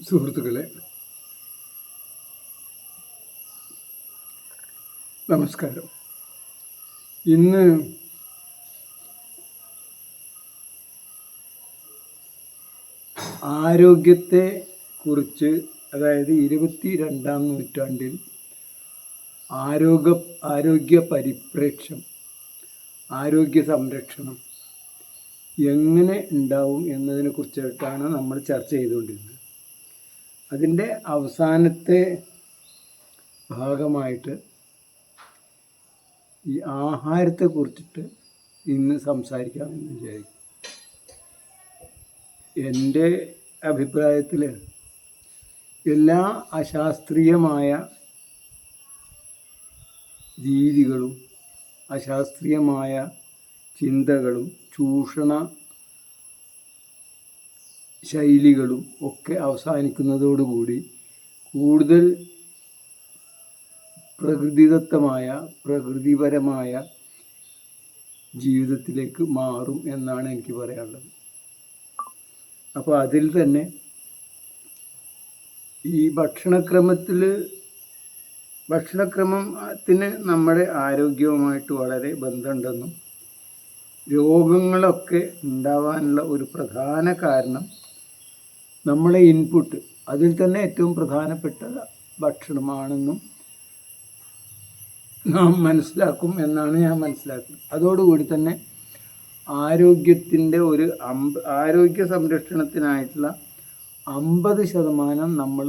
സുഹൃത്തുക്കളെ നമസ്കാരം. ഇന്ന് ആരോഗ്യത്തെ കുറിച്ച് അതായത് ഇരുപത്തി രണ്ടാം നൂറ്റാണ്ടിൽ ആരോഗ്യ ആരോഗ്യ പരിപ്രേക്ഷം ആരോഗ്യ സംരക്ഷണം എങ്ങനെ ഉണ്ടാവും എന്നതിനെ കുറിച്ചിട്ടാണ് നമ്മൾ ചർച്ച ചെയ്തുകൊണ്ടിരുന്നത്. അതിന്റെ അവസാനത്തെ ഭാഗമായിട്ട് ഈ ആഹാരത്തെ കുറിച്ചിട്ട് ഇന്ന് സംസാരിക്കാമെന്ന് വിചാരിക്കും എന്റെ അഭിപ്രായത്തിൽ എല്ലാ അശാസ്ത്രീയമായ രീതികളും അശാസ്ത്രീയമായ ചിന്തകളും ചൂഷണ ശൈലികളും ഒക്കെ അവസാനിക്കുന്നതോടുകൂടി കൂടുതൽ പ്രകൃതിദത്തമായ പ്രകൃതിപരമായ ജീവിതത്തിലേക്ക് മാറും എന്നാണ് എനിക്ക് പറയാനുള്ളത്. അപ്പോൾ അതിൽ തന്നെ ഈ ഭക്ഷണക്രമത്തിൽ ഭക്ഷണക്രമത്തിന് നമ്മുടെ ആരോഗ്യവുമായിട്ട് വളരെ ബന്ധമുണ്ടെന്നും രോഗങ്ങളൊക്കെ ഉണ്ടാവാനുള്ള ഒരു പ്രധാന കാരണം നമ്മളെ ഇൻപുട്ട് അതിൽ തന്നെ ഏറ്റവും പ്രധാനപ്പെട്ട ഭക്ഷണമാണെന്നും നാം മനസ്സിലാക്കും എന്നാണ് ഞാൻ മനസ്സിലാക്കുന്നത്. അതോടുകൂടി തന്നെ ആരോഗ്യത്തിന്റെ ഒരു അമ്പ ആരോഗ്യ സംരക്ഷണത്തിനായിട്ടുള്ള അമ്പത് ശതമാനം നമ്മൾ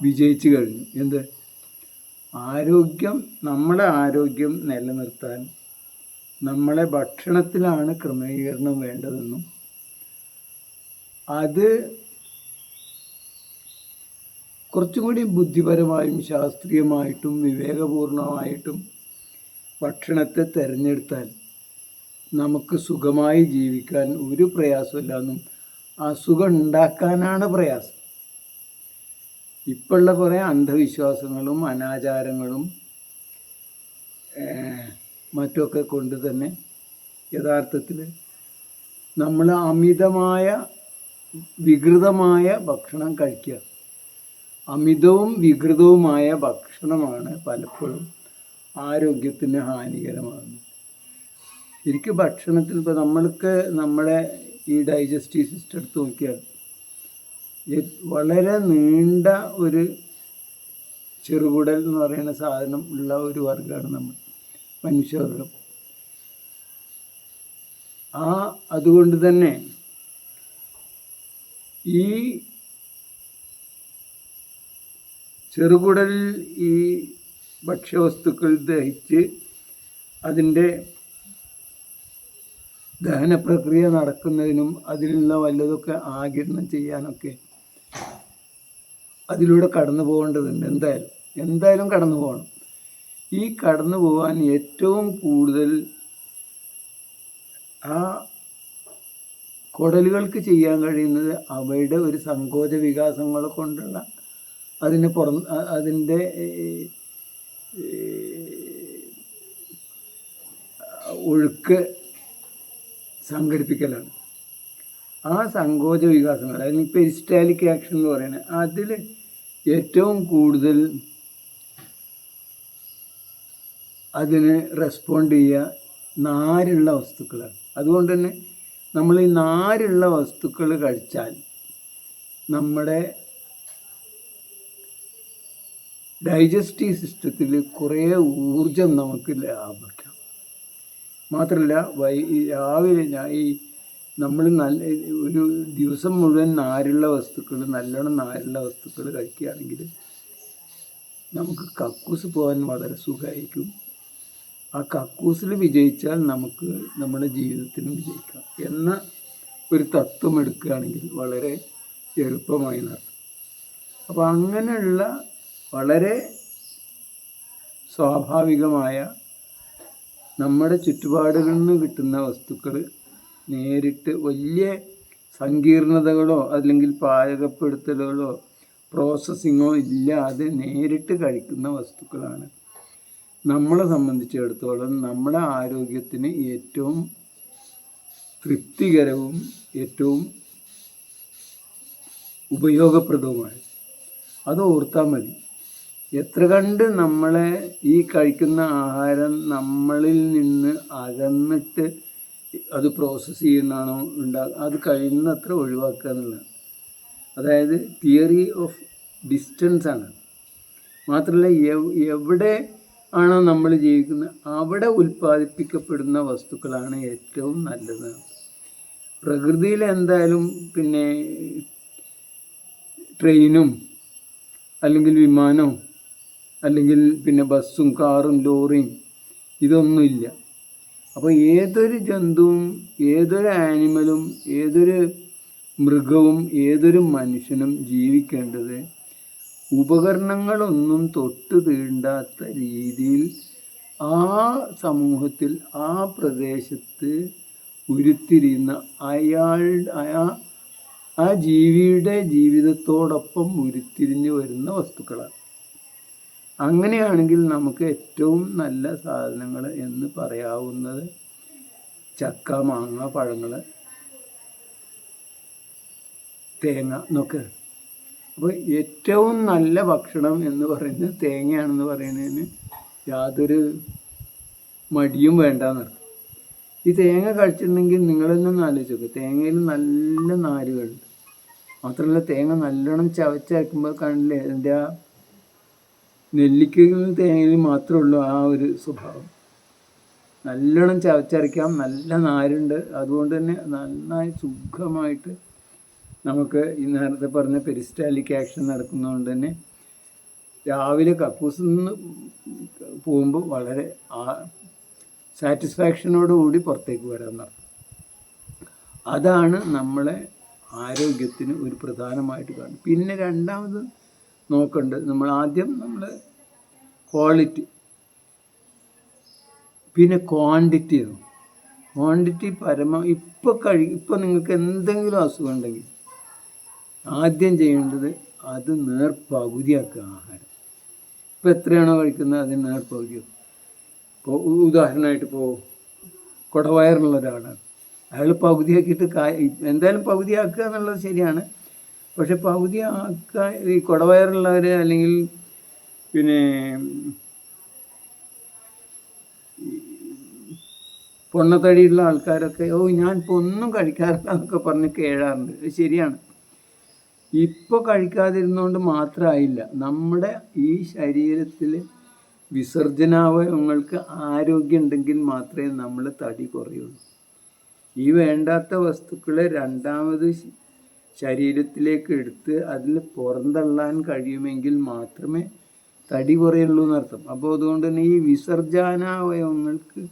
വിജയിച്ചു കഴിഞ്ഞു. എന്ത്? ആരോഗ്യം നമ്മുടെ ആരോഗ്യം നിലനിർത്താൻ നമ്മളെ ഭക്ഷണത്തിലാണ് ക്രമീകരണം വേണ്ടതെന്നും അത് കുറച്ചും കൂടി ബുദ്ധിപരമായും ശാസ്ത്രീയമായിട്ടും വിവേകപൂർണമായിട്ടും ഭക്ഷണത്തെ തിരഞ്ഞെടുത്താൽ നമുക്ക് സുഖമായി ജീവിക്കാൻ ഒരു പ്രയാസമില്ല എന്നും അസുഖം ഉണ്ടാക്കാനാണ് പ്രയാസം. ഇപ്പോഴുള്ള കുറേ അന്ധവിശ്വാസങ്ങളും അനാചാരങ്ങളും മറ്റുമൊക്കെ കൊണ്ട് തന്നെ യഥാർത്ഥത്തിൽ നമ്മൾ അമിതമായ വികൃതമായ ഭക്ഷണം കഴിക്കുക. അമിതവും വികൃതവുമായ ഭക്ഷണമാണ് പലപ്പോഴും ആരോഗ്യത്തിന് ഹാനികരമാകുന്നത്. ശരിക്കും ഭക്ഷണത്തിൽ ഇപ്പോൾ നമ്മൾക്ക് നമ്മുടെ ഈ ഡൈജസ്റ്റീവ് സിസ്റ്റം എടുത്ത് നോക്കിയാൽ വളരെ നീണ്ട ഒരു ചെറുകുടൽ എന്ന് പറയുന്ന സാധനം ഉള്ള ഒരു വർഗമാണ് നമ്മൾ മനുഷ്യവർഗം ആ അതുകൊണ്ട് തന്നെ ഈ ചെറുകുടലിൽ ഈ ഭക്ഷ്യവസ്തുക്കൾ ദഹിച്ച് അതിന്റെ ദഹന പ്രക്രിയ നടക്കുന്നതിനും അതിലുള്ള വല്ലതൊക്കെ ആകിരണം ചെയ്യാനൊക്കെ അതിലൂടെ കടന്നു പോകേണ്ടതുണ്ട്. എന്തായാലും എന്തായാലും കടന്നു പോകണം. ഈ കടന്നു പോകാൻ ഏറ്റവും കൂടുതൽ ആ കുടലുകൾക്ക് ചെയ്യാൻ കഴിയുന്നത് അവയുടെ ഒരു സങ്കോച വികാസങ്ങളെ കൊണ്ടുള്ള അതിന് പുറം അതിന്റെ ഒഴുക്ക് സംഘടിപ്പിക്കലാണ്. ആ സങ്കോച വികാസങ്ങൾ അല്ലെങ്കിൽ പെരിസ്റ്റാലിക് ആക്ഷൻ എന്ന് പറയുന്നത് അതിൽ ഏറ്റവും കൂടുതൽ അതിന് റെസ്പോണ്ട് ചെയ്യുക നാരുള്ള വസ്തുക്കളാണ്. അതുകൊണ്ട് തന്നെ നമ്മൾ ഈ നാരുള്ള വസ്തുക്കൾ കഴിച്ചാൽ നമ്മുടെ ഡൈജസ്റ്റീവ് സിസ്റ്റത്തിൽ കുറേ ഊർജം നമുക്ക് ലാഭിക്കാം. മാത്രമല്ല വൈ രാവിലെ ഞാൻ ഈ നമ്മൾ നല്ല ഒരു ദിവസം മുഴുവൻ നാരുള്ള വസ്തുക്കൾ നല്ലോണം നാരുള്ള വസ്തുക്കൾ കഴിക്കുകയാണെങ്കിൽ നമുക്ക് കക്കൂസ് പോകാൻ വളരെ സുഖമായിരിക്കും. ആ കക്കൂസിൽ വിജയിച്ചാൽ നമുക്ക് നമ്മുടെ ജീവിതത്തിലും വിജയിക്കാം എന്ന ഒരു തത്വം എടുക്കുകയാണെങ്കിൽ വളരെ എളുപ്പമായി നടക്കും. അപ്പോൾ അങ്ങനെയുള്ള വളരെ സ്വാഭാവികമായ നമ്മുടെ ചുറ്റുപാടുകളിൽ നിന്ന് കിട്ടുന്ന വസ്തുക്കൾ നേരിട്ട് വലിയ സങ്കീർണതകളോ അല്ലെങ്കിൽ പാചകപ്പെടുത്തലുകളോ പ്രോസസ്സിങ്ങോ ഇല്ലാതെ നേരിട്ട് കഴിക്കുന്ന വസ്തുക്കളാണ്. നമ്മളെ സംബന്ധിച്ചിടത്തോളം നമ്മുടെ ആരോഗ്യത്തിന് ഏറ്റവും തൃപ്തികരവും ഏറ്റവും ഉപയോഗപ്രദവുമാണ്. അത് ഓർത്താൽ മതി. എത്ര കണ്ട് നമ്മളെ ഈ കഴിക്കുന്ന ആഹാരം നമ്മളിൽ നിന്ന് അകന്നിട്ട് അത് പ്രോസസ്സ് ചെയ്യുന്നതാണോ ഉണ്ടാ അത് കഴിയുന്നത്ര ഒഴിവാക്കുക എന്നുള്ളതാണ്. അതായത് തിയറി ഓഫ് ഡിസ്റ്റൻസ് ആണ്. മാത്രമല്ല എവ്- എവിടെ ആണോ നമ്മൾ ജീവിക്കുന്നത് അവിടെ ഉൽപ്പാദിപ്പിക്കപ്പെടുന്ന വസ്തുക്കളാണ് ഏറ്റവും നല്ലത്. പ്രകൃതിയിൽ എന്തായാലും പിന്നെ ട്രെയിനും അല്ലെങ്കിൽ വിമാനവും അല്ലെങ്കിൽ പിന്നെ ബസ്സും കാറും ലോറിയും ഇതൊന്നുമില്ല. അപ്പോൾ ഏതൊരു ജന്തുവും ഏതൊരു ആനിമലും ഏതൊരു മൃഗവും ഏതൊരു മനുഷ്യനും ജീവിക്കേണ്ടത് ഉപകരണങ്ങളൊന്നും തൊട്ട് തീണ്ടാത്ത രീതിയിൽ ആ സമൂഹത്തിൽ ആ പ്രദേശത്ത് ഉരുത്തിരിയുന്ന അയാൾ ആ ആ ജീവിയുടെ ജീവിതത്തോടൊപ്പം ഉരുത്തിരിഞ്ഞു വരുന്ന വസ്തുക്കളാണ്. അങ്ങനെയാണെങ്കിൽ നമുക്ക് ഏറ്റവും നല്ല സാധനങ്ങൾ എന്ന് പറയാവുന്നത് ചക്ക മാങ്ങ പഴങ്ങൾ തേങ്ങ എന്നൊക്കെ. അപ്പോൾ ഏറ്റവും നല്ല ഭക്ഷണം എന്ന് പറയുന്നത് തേങ്ങയാണെന്ന് പറയുന്നതിന് യാതൊരു മടിയും വേണ്ടെന്നർത്ഥം ഈ തേങ്ങ കഴിച്ചിട്ടുണ്ടെങ്കിൽ നിങ്ങളൊന്നും ആലോചിച്ച് നോക്കുക തേങ്ങയിൽ നല്ല നാരുകളുണ്ട്. മാത്രമല്ല തേങ്ങ നല്ലോണം ചവച്ചയക്കുമ്പോൾ കാണില്ലേ അതിന്റെ ആ നെല്ലിക്കയിൽ തേങ്ങയിൽ മാത്രമേ ഉള്ളൂ ആ ഒരു സ്വഭാവം. നല്ലോണം ചവച്ചരയ്ക്കാം നല്ല നാരുണ്ട്. അതുകൊണ്ട് തന്നെ നന്നായി സുഖമായിട്ട് നമുക്ക് ഈ നേരത്തെ പറഞ്ഞ പെരിസ്റ്റാലിക് ആക്ഷൻ നടക്കുന്നതുകൊണ്ട് തന്നെ രാവിലെ കക്കൂസിൽ നിന്ന് പോകുമ്പോൾ വളരെ ആ സാറ്റിസ്ഫാക്ഷനോടുകൂടി പുറത്തേക്ക് വരാൻ നടത്തും അതാണ് നമ്മളെ ആരോഗ്യത്തിന് ഒരു പ്രധാനമായിട്ട് കാണും പിന്നെ രണ്ടാമത് നോക്കേണ്ടത് നമ്മൾ ആദ്യം നമ്മൾ ക്വാളിറ്റി പിന്നെ ക്വാണ്ടിറ്റി ക്വാണ്ടിറ്റി പരമ ഇപ്പോൾ കഴി ഇപ്പോൾ നിങ്ങൾക്ക് എന്തെങ്കിലും അസുഖം ഉണ്ടെങ്കിൽ ആദ്യം ചെയ്യേണ്ടത് അത് നേർപകുതിയാക്കുക ആഹാരം. ഇപ്പോൾ എത്രയാണോ കഴിക്കുന്നത് അതിന് നേർപകുതിയാക്കുക ഇപ്പോൾ ഉദാഹരണമായിട്ട് ഇപ്പോൾ കുടവയറുള്ള ഒരാളാണ്. അയാൾ പകുതിയാക്കിയിട്ട് കാ എന്തായാലും പകുതിയാക്കുക എന്നുള്ളത് ശരിയാണ്. പക്ഷെ പകുതി ആൾക്കാർ ഈ കുടവയറുള്ളവർ അല്ലെങ്കിൽ പിന്നെ പൊണ്ണത്തടിയുള്ള ആൾക്കാരൊക്കെ ഓ ഞാൻ ഇപ്പോൾ ഒന്നും കഴിക്കാറില്ല എന്നൊക്കെ പറഞ്ഞ് കേഴാറുണ്ട്. അത് ശരിയാണ്. ഇപ്പോൾ കഴിക്കാതിരുന്നുകൊണ്ട് മാത്രമായില്ല നമ്മുടെ ഈ ശരീരത്തിൽ വിസർജനാവയവങ്ങൾക്ക് ആരോഗ്യം ഉണ്ടെങ്കിൽ മാത്രമേ നമ്മൾ തടി കുറയുള്ളൂ. ഈ വേണ്ടാത്ത വസ്തുക്കളെ രണ്ടാമത് ശരീരത്തിലേക്ക് എടുത്ത് അതിൽ പുറന്തള്ളാൻ കഴിയുമെങ്കിൽ മാത്രമേ തടി കുറയുള്ളൂ എന്നർത്ഥം. അപ്പോൾ അതുകൊണ്ട് തന്നെ ഈ വിസർജനാവയവങ്ങൾക്ക്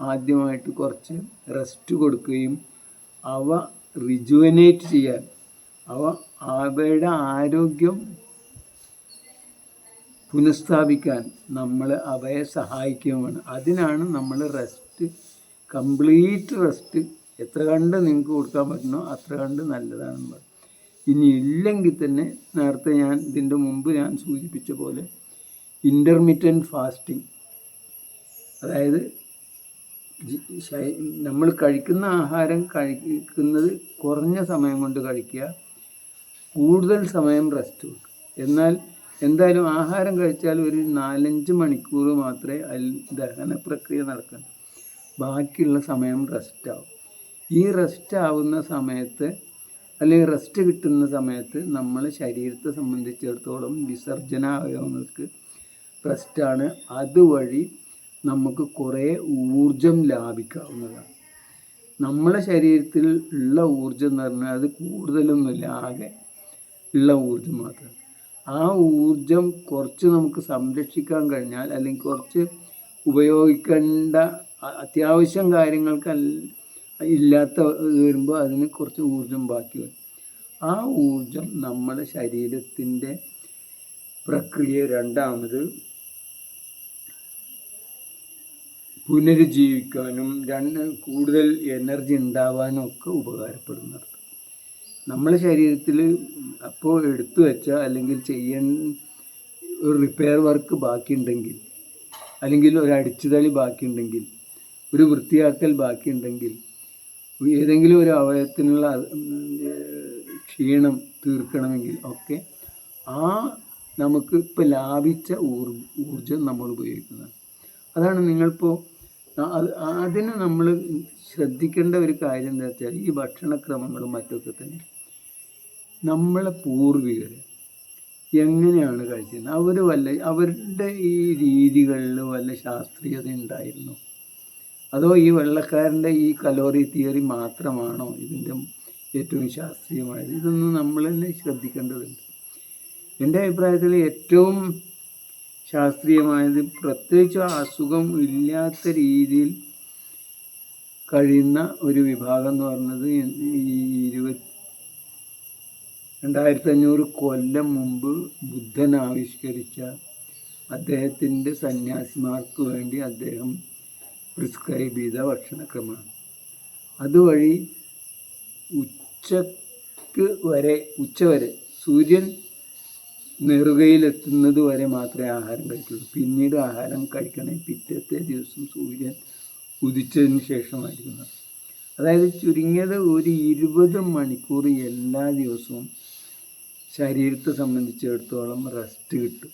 ആദ്യമായിട്ട് കുറച്ച് റെസ്റ്റ് കൊടുക്കുകയും അവ റിജുവനേറ്റ് ചെയ്യാൻ അവ അവയുടെ ആരോഗ്യം പുനഃസ്ഥാപിക്കാൻ നമ്മൾ അവയെ സഹായിക്കുകയുമാണ് അതിനാണ് നമ്മൾ റെസ്റ്റ് കംപ്ലീറ്റ് റെസ്റ്റ് എത്ര കണ്ട് നിങ്ങൾക്ക് കൊടുക്കാൻ പറ്റണോ അത്ര കണ്ട് നല്ലതാണെന്ന് പറയും ഇനി ഇല്ലെങ്കിൽ തന്നെ നേരത്തെ ഞാൻ ഇതിന്റെ മുമ്പ് ഞാൻ സൂചിപ്പിച്ച പോലെ ഇന്റർമീഡിയന്റ് ഫാസ്റ്റിംഗ് അതായത് നമ്മൾ കഴിക്കുന്ന ആഹാരം കഴിക്കുന്നത് കുറഞ്ഞ സമയം കൊണ്ട് കഴിക്കുക കൂടുതൽ സമയം റെസ്റ്റ് കൊടുക്കുക. എന്നാൽ എന്തായാലും ആഹാരം കഴിച്ചാൽ ഒരു നാലഞ്ച് മണിക്കൂർ മാത്രമേ അതിൽ ദഹന പ്രക്രിയ നടക്കണം ബാക്കിയുള്ള സമയം റെസ്റ്റ് ആവും. ഈ റെസ്റ്റ് ആവുന്ന സമയത്ത് അല്ലെങ്കിൽ റെസ്റ്റ് കിട്ടുന്ന സമയത്ത് നമ്മൾ ശരീരത്തെ സംബന്ധിച്ചിടത്തോളം വിസർജന അവയവങ്ങൾക്ക് റെസ്റ്റാണ് അതുവഴി നമുക്ക് കുറേ ഊർജം ലാഭിക്കാവുന്നതാണ്. നമ്മളെ ശരീരത്തിൽ ഉള്ള ഊർജം എന്ന് പറഞ്ഞാൽ അത് കൂടുതലൊന്നുമില്ല ആകെ ഉള്ള ഊർജം മാത്രം. ആ ഊർജം കുറച്ച് നമുക്ക് സംരക്ഷിക്കാൻ കഴിഞ്ഞാൽ അല്ലെങ്കിൽ കുറച്ച് ഉപയോഗിക്കേണ്ട അത്യാവശ്യം കാര്യങ്ങൾക്ക് ഇല്ലാത്ത ഇത് വരുമ്പോൾ അതിന് കുറച്ച് ഊർജം ബാക്കി വരും. ആ ഊർജം നമ്മുടെ ശരീരത്തിന്റെ പ്രക്രിയ രണ്ടാമത് പുനരുജ്ജീവിക്കാനും രണ്ട് കൂടുതൽ എനർജി ഉണ്ടാവാനും ഒക്കെ ഉപകാരപ്പെടുന്നത് നമ്മൾ ശരീരത്തിൽ അപ്പോൾ എടുത്തു വെച്ച അല്ലെങ്കിൽ ചെയ്യാൻ ഒരു റിപ്പയർ വർക്ക് ബാക്കിയുണ്ടെങ്കിൽ അല്ലെങ്കിൽ ഒരു അടിച്ചുതളി ബാക്കിയുണ്ടെങ്കിൽ ഒരു വൃത്തിയാക്കൽ ബാക്കിയുണ്ടെങ്കിൽ ഏതെങ്കിലും ഒരു അവയവത്തിനുള്ള ഉം, ക്ഷീണം തീർക്കണമെങ്കിൽ ഒക്കെ ആ നമുക്ക് ഇപ്പോൾ ലാഭിച്ച ഊർ ഊർജം നമ്മൾ ഉപയോഗിക്കുന്നത്. അതാണ് നിങ്ങളിപ്പോൾ അത് അതിന് നമ്മൾ ശ്രദ്ധിക്കേണ്ട ഒരു കാര്യം എന്താ വെച്ചാൽ ഈ ഭക്ഷണക്രമങ്ങളും മറ്റൊക്കെ തന്നെ. നമ്മളെ പൂർവികർ എങ്ങനെയാണ് കഴിച്ചിരുന്നത് അവർ വല്ല അവരുടെ ഈ രീതികളിൽ വല്ല ശാസ്ത്രീയത ഉണ്ടായിരുന്നു? അതോ ഈ വെള്ളക്കാരന്റെ ഈ കലോറി തിയറി മാത്രമാണോ ഇതിന്റെ ഏറ്റവും ശാസ്ത്രീയമായത്? ഇതൊന്നും നമ്മൾ തന്നെ ശ്രദ്ധിക്കേണ്ടതുണ്ട്. എന്റെ അഭിപ്രായത്തിൽ ഏറ്റവും ശാസ്ത്രീയമായത് പ്രത്യേകിച്ച് അസുഖം ഇല്ലാത്ത രീതിയിൽ കഴിയുന്ന ഒരു വിഭാഗം എന്ന് പറഞ്ഞത് ഈ ഇരുപത്തി രണ്ടായിരത്തി അഞ്ഞൂറ് കൊല്ലം മുമ്പ് ബുദ്ധൻ ആവിഷ്കരിച്ച അദ്ദേഹത്തിന്റെ സന്യാസിമാർക്ക് വേണ്ടി അദ്ദേഹം പ്രിസ്ക്രൈബ് ചെയ്ത ഭക്ഷണക്രമമാണ്. അതുവഴി ഉച്ചയ്ക്ക് വരെ ഉച്ച വരെ സൂര്യൻ നെറുകയിലെത്തുന്നത് വരെ മാത്രമേ ആഹാരം കഴിക്കുള്ളൂ. പിന്നീട് ആഹാരം കഴിക്കണേ പിറ്റത്തെ ദിവസം സൂര്യൻ ഉദിച്ചതിന് ശേഷമായിരിക്കുന്നത് അതായത് ചുരുങ്ങിയത് ഒരു ഇരുപത് മണിക്കൂർ എല്ലാ ദിവസവും ശരീരത്തെ സംബന്ധിച്ചിടത്തോളം റെസ്റ്റ് കിട്ടും.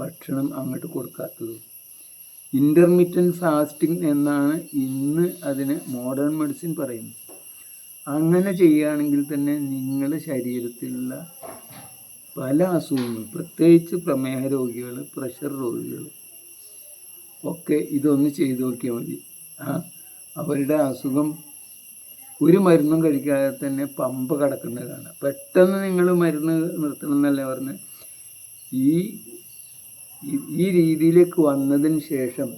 ഭക്ഷണം അങ്ങോട്ട് കൊടുക്കാത്തത് ഇന്റർമീഡിയന്റ് ഫാസ്റ്റിംഗ് എന്നാണ് ഇന്ന് അതിന് മോഡേൺ മെഡിസിൻ പറയുന്നത്. അങ്ങനെ ചെയ്യുകയാണെങ്കിൽ തന്നെ നിങ്ങളുടെ ശരീരത്തിലുള്ള പല അസുഖങ്ങൾ പ്രത്യേകിച്ച് പ്രമേഹ രോഗികൾ പ്രഷർ രോഗികൾ ഒക്കെ ഇതൊന്ന് ചെയ്തു നോക്കിയാൽ മതി. അവരുടെ അസുഖം ഒരു മരുന്നും കഴിക്കാതെ തന്നെ പമ്പ് കടക്കുന്നതാണ്. പെട്ടെന്ന് നിങ്ങൾ മരുന്ന് നിർത്തണം എന്നല്ല പറഞ്ഞ് ഈ ഈ- രീതിയിലേക്ക് വന്നതിന് ശേഷം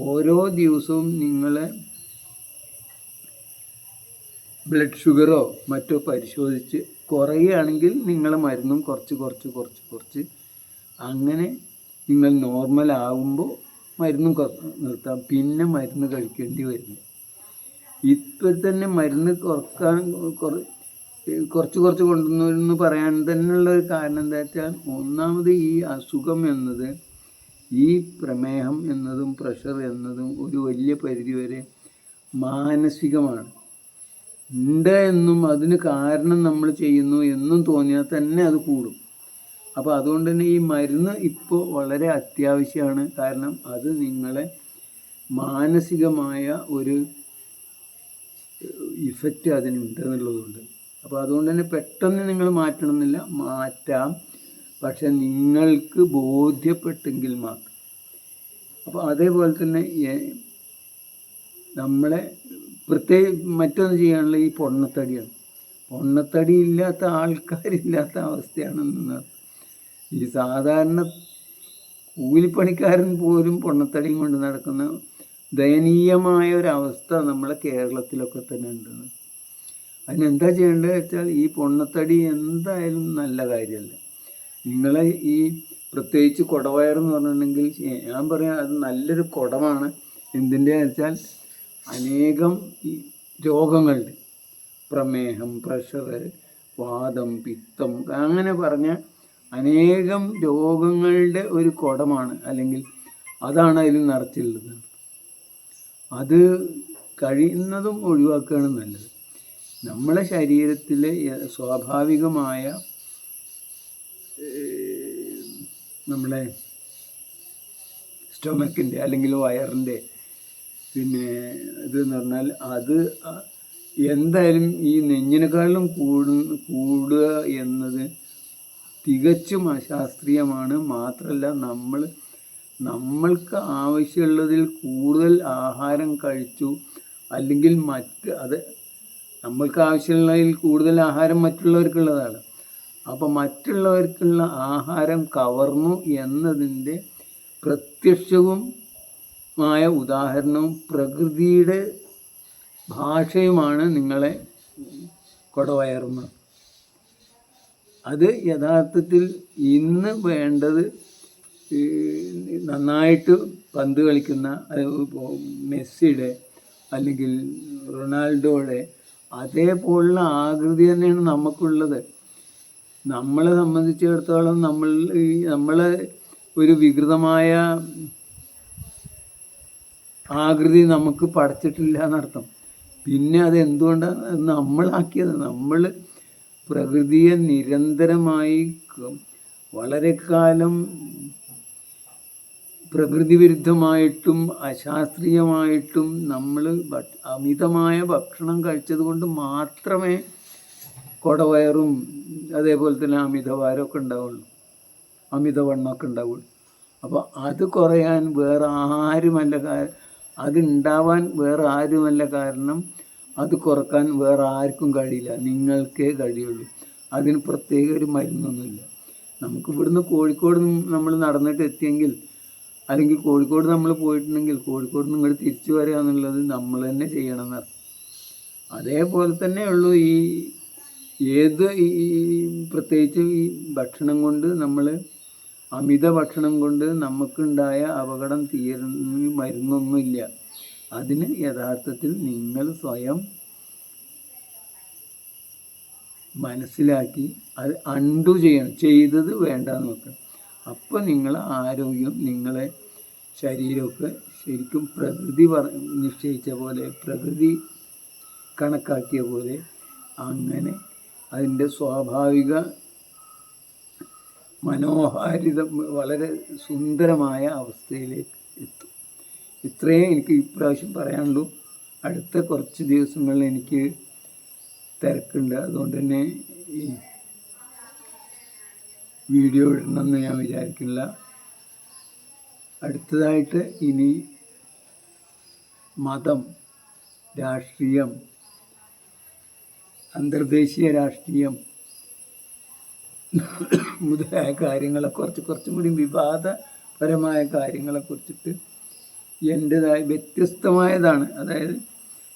ഓരോ ദിവസവും നിങ്ങളെ ബ്ലഡ് ഷുഗറോ മറ്റോ പരിശോധിച്ച് കുറയുകയാണെങ്കിൽ നിങ്ങളെ മരുന്നും കുറച്ച് കുറച്ച് കുറച്ച് കുറച്ച്. അങ്ങനെ നിങ്ങൾ നോർമൽ ആകുമ്പോൾ മരുന്നും നിർത്താം. പിന്നെ മരുന്ന് കഴിക്കേണ്ടി വരില്ല. ഇപ്പോൾ തന്നെ മരുന്ന് കുറയ്ക്കാൻ കുറ- കുറച്ച് കുറച്ച് കൊണ്ടുവന്നു പറയാൻ തന്നെയുള്ള ഒരു കാരണം എന്താ വെച്ചാൽ ഒന്നാമത് ഈ അസുഖം എന്നത് ഈ പ്രമേഹം എന്നതും പ്രഷർ എന്നതും ഒരു വലിയ പരിധി വരെ മാനസികമാണ്. ഉണ്ട് എന്നും അതിന് കാരണം നമ്മൾ ചെയ്യുന്നു എന്നും തോന്നിയാൽ തന്നെ അത് കൂടും. അപ്പോൾ അതുകൊണ്ട് തന്നെ ഈ മരുന്ന് ഇപ്പോൾ വളരെ അത്യാവശ്യമാണ്. കാരണം അത് നിങ്ങളെ മാനസികമായ ഒരു ഇഫക്റ്റ് അതിനുണ്ട് എന്നുള്ളതുകൊണ്ട്. അപ്പോൾ അതുകൊണ്ട് തന്നെ പെട്ടെന്ന് നിങ്ങൾ മാറ്റണമെന്നില്ല മാറ്റാം. പക്ഷെ നിങ്ങൾക്ക് ബോധ്യപ്പെട്ടെങ്കിൽ മാത്രം. അപ്പോൾ അതേപോലെ തന്നെ നമ്മളെ പ്രത്യേക മറ്റൊന്ന് ചെയ്യാനുള്ള ഈ പൊണ്ണത്തടിയാണ്. പൊണ്ണത്തടി ഇല്ലാത്ത ആൾക്കാരില്ലാത്ത അവസ്ഥയാണെന്ന് ഈ സാധാരണ കൂലിപ്പണിക്കാരൻ പോലും പൊണ്ണത്തടിയും കൊണ്ട് നടക്കുന്ന ദയനീയമായ ഒരവസ്ഥ നമ്മളെ കേരളത്തിലൊക്കെ തന്നെ ഉണ്ട് അതിനെന്താ ചെയ്യേണ്ടത് വെച്ചാൽ ഈ പൊണ്ണത്തടി എന്തായാലും നല്ല കാര്യമല്ല. നിങ്ങളെ ഈ പ്രത്യേകിച്ച് കുടവയറെന്ന് പറഞ്ഞിട്ടുണ്ടെങ്കിൽ ഞാൻ പറയാം അത് നല്ലൊരു കുടമാണ് എന്തിന്റെ വെച്ചാൽ അനേകം ഈ രോഗങ്ങളുണ്ട് പ്രമേഹം പ്രഷർ വാദം പിത്തം അങ്ങനെ പറഞ്ഞ അനേകം രോഗങ്ങളുടെ ഒരു കുടമാണ് അല്ലെങ്കിൽ അതാണ് അതിൽ നിറച്ചിട്ടുള്ളത് അത് കഴിയുന്നതും ഒഴിവാക്കുകയാണ് നല്ലത്. നമ്മളെ ശരീരത്തിലെ സ്വാഭാവികമായ നമ്മളെ സ്റ്റൊമക്കിന്റെ അല്ലെങ്കിൽ വയറിന്റെ പിന്നെ ഇത് എന്ന് പറഞ്ഞാൽ അത് എന്തായാലും ഈ നെഞ്ഞിനെക്കാളും കൂടു കൂടുക എന്നത് തികച്ചും അശാസ്ത്രീയമാണ്. മാത്രമല്ല നമ്മൾ നമ്മൾക്ക് ആവശ്യമുള്ളതിൽ കൂടുതൽ ആഹാരം കഴിച്ചു അല്ലെങ്കിൽ മറ്റ് അത് നമ്മൾക്ക് ആവശ്യമുള്ളതിൽ കൂടുതൽ ആഹാരം മറ്റുള്ളവർക്കുള്ളതാണ്. അപ്പോൾ മറ്റുള്ളവർക്കുള്ള ആഹാരം കവർന്നു എന്നതിന്റെ പ്രത്യക്ഷവും മായ ഉദാഹരണവും പ്രകൃതിയുടെ ഭാഷയുമാണ് നിങ്ങളെ കൊടവയറുന്നത് അത് യഥാർത്ഥത്തിൽ ഇന്ന് വേണ്ടത് നന്നായിട്ട് പന്ത് കളിക്കുന്ന മെസ്സിയുടെ അല്ലെങ്കിൽ റൊണാൾഡോയുടെ അതേപോലുള്ള ആകൃതി തന്നെയാണ് നമുക്കുള്ളത്. നമ്മളെ സംബന്ധിച്ചിടത്തോളം നമ്മൾ ഈ നമ്മളെ ഒരു വികൃതമായ ആകൃതി നമുക്ക് പടച്ചിട്ടില്ല എന്നർത്ഥം. പിന്നെ അത് എന്തുകൊണ്ടാണ് നമ്മളാക്കിയത്? നമ്മൾ പ്രകൃതിയെ നിരന്തരമായി വളരെ കാലം പ്രകൃതി വിരുദ്ധമായിട്ടും അശാസ്ത്രീയമായിട്ടും നമ്മൾ അമിതമായ ഭക്ഷണം കഴിച്ചത് കൊണ്ട് മാത്രമേ കൊടവയറും അതേപോലെ തന്നെ അമിതഭാരമൊക്കെ ഉണ്ടാവുള്ളൂ. അമിതവണ്ണമൊക്കെ ഉണ്ടാവുള്ളൂ. അപ്പോൾ അത് കുറയാൻ വേറെ ആരുമല്ല അതുണ്ടാവാൻ വേറെ ആരുമല്ല കാരണം അത് കുറയ്ക്കാൻ വേറെ ആർക്കും കഴിയില്ല. നിങ്ങൾക്കേ കഴിയുള്ളൂ. അതിന് പ്രത്യേക ഒരു മരുന്നൊന്നുമില്ല. നമുക്ക് ഇവിടുന്ന് കോഴിക്കോട് നമ്മൾ നടന്നിട്ട് എത്തിയെങ്കിൽ അല്ലെങ്കിൽ കോഴിക്കോട് നമ്മൾ പോയിട്ടുണ്ടെങ്കിൽ കോഴിക്കോട് നിന്ന് ഇങ്ങോട്ട് തിരിച്ചു വരിക എന്നുള്ളത് നമ്മൾ തന്നെ ചെയ്യണം അതേപോലെ തന്നെ ഉള്ളൂ ഈ ഏത് ഈ പ്രത്യേകിച്ച് ഈ ഭക്ഷണം കൊണ്ട് നമ്മൾ അമിത ഭക്ഷണം കൊണ്ട് നമുക്കുണ്ടായ അപകടം തീരുന്ന മരുന്നൊന്നുമില്ല അതിന് യഥാർത്ഥത്തിൽ നിങ്ങൾ സ്വയം മനസ്സിലാക്കി അത് അണ്ടു ചെയ്യണം. ചെയ്തത് വേണ്ടെന്ന് വെക്കണം. അപ്പോൾ നിങ്ങൾ ആരോഗ്യം നിങ്ങളെ ശരീരമൊക്കെ ശരിക്കും പ്രകൃതി പറ നിശ്ചയിച്ച പോലെ പ്രകൃതി കണക്കാക്കിയ പോലെ അങ്ങനെ അതിന്റെ സ്വാഭാവിക മനോഹാരിത വളരെ സുന്ദരമായ അവസ്ഥയിലേക്ക് എത്തും. ഇത്രയും എനിക്ക് ഇപ്രാവശ്യം പറയാനുള്ളൂ. അടുത്ത കുറച്ച് ദിവസങ്ങളിൽ എനിക്ക് തിരക്കുണ്ട്. അതുകൊണ്ട് തന്നെ ഈ വീഡിയോ ഇടണമെന്ന് ഞാൻ വിചാരിക്കുന്നില്ല അടുത്തതായിട്ട് ഇനി മതം രാഷ്ട്രീയം അന്തർദേശീയ രാഷ്ട്രീയം മുതലായ കാര്യങ്ങളെ കുറച്ച് കുറച്ചും കൂടി വിവാദപരമായ കാര്യങ്ങളെ കുറിച്ചിട്ട് എന്റെതായ വ്യത്യസ്തമായതാണ്. അതായത്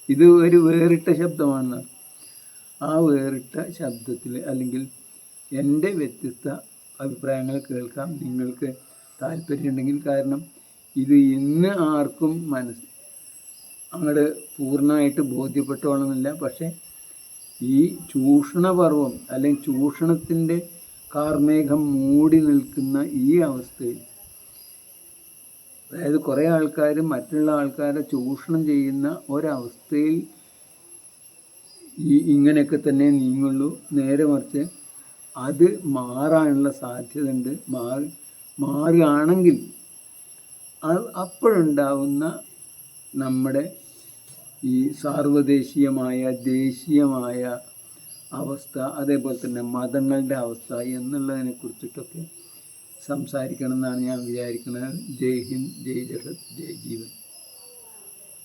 ഇത് ഒരു വേറിട്ട ശബ്ദമാണ് ആ വേറിട്ട ശബ്ദത്തിൽ അല്ലെങ്കിൽ എന്റെ വ്യത്യസ്ത അഭിപ്രായങ്ങൾ കേൾക്കാം. നിങ്ങൾക്ക് താല്പര്യമുണ്ടെങ്കിൽ കാരണം ഇത് ഇന്ന് ആർക്കും മനസ്സ് അങ്ങോട്ട് പൂർണമായിട്ട് ബോധ്യപ്പെട്ടോണമെന്നില്ല പക്ഷേ ഈ ചൂഷണപർവം അല്ലെങ്കിൽ ചൂഷണത്തിന്റെ കാർമേഘം മൂടി നിൽക്കുന്ന ഈ അവസ്ഥയിൽ അതായത് കുറേ ആൾക്കാർ മറ്റുള്ള ആൾക്കാരെ ചൂഷണം ചെയ്യുന്ന ഒരവസ്ഥയിൽ ഈ ഇങ്ങനെയൊക്കെ തന്നെ നീങ്ങുള്ളൂ. നേരെ മറിച്ച് അത് മാറാനുള്ള സാധ്യത ഉണ്ട് മാറി മാറുകയാണെങ്കിൽ അപ്പോഴുണ്ടാവുന്ന നമ്മുടെ ഈ സാർവദേശീയമായ ദേശീയമായ അവസ്ഥ അതേപോലെ തന്നെ മതങ്ങളുടെ അവസ്ഥ എന്നുള്ളതിനെ കുറിച്ചിട്ടൊക്കെ സംസാരിക്കണം എന്നാണ് ഞാൻ വിചാരിക്കുന്നത്. ജയ് ഹിന്ദ് ജയ് ജഗത് ജയ് ജീവൻ.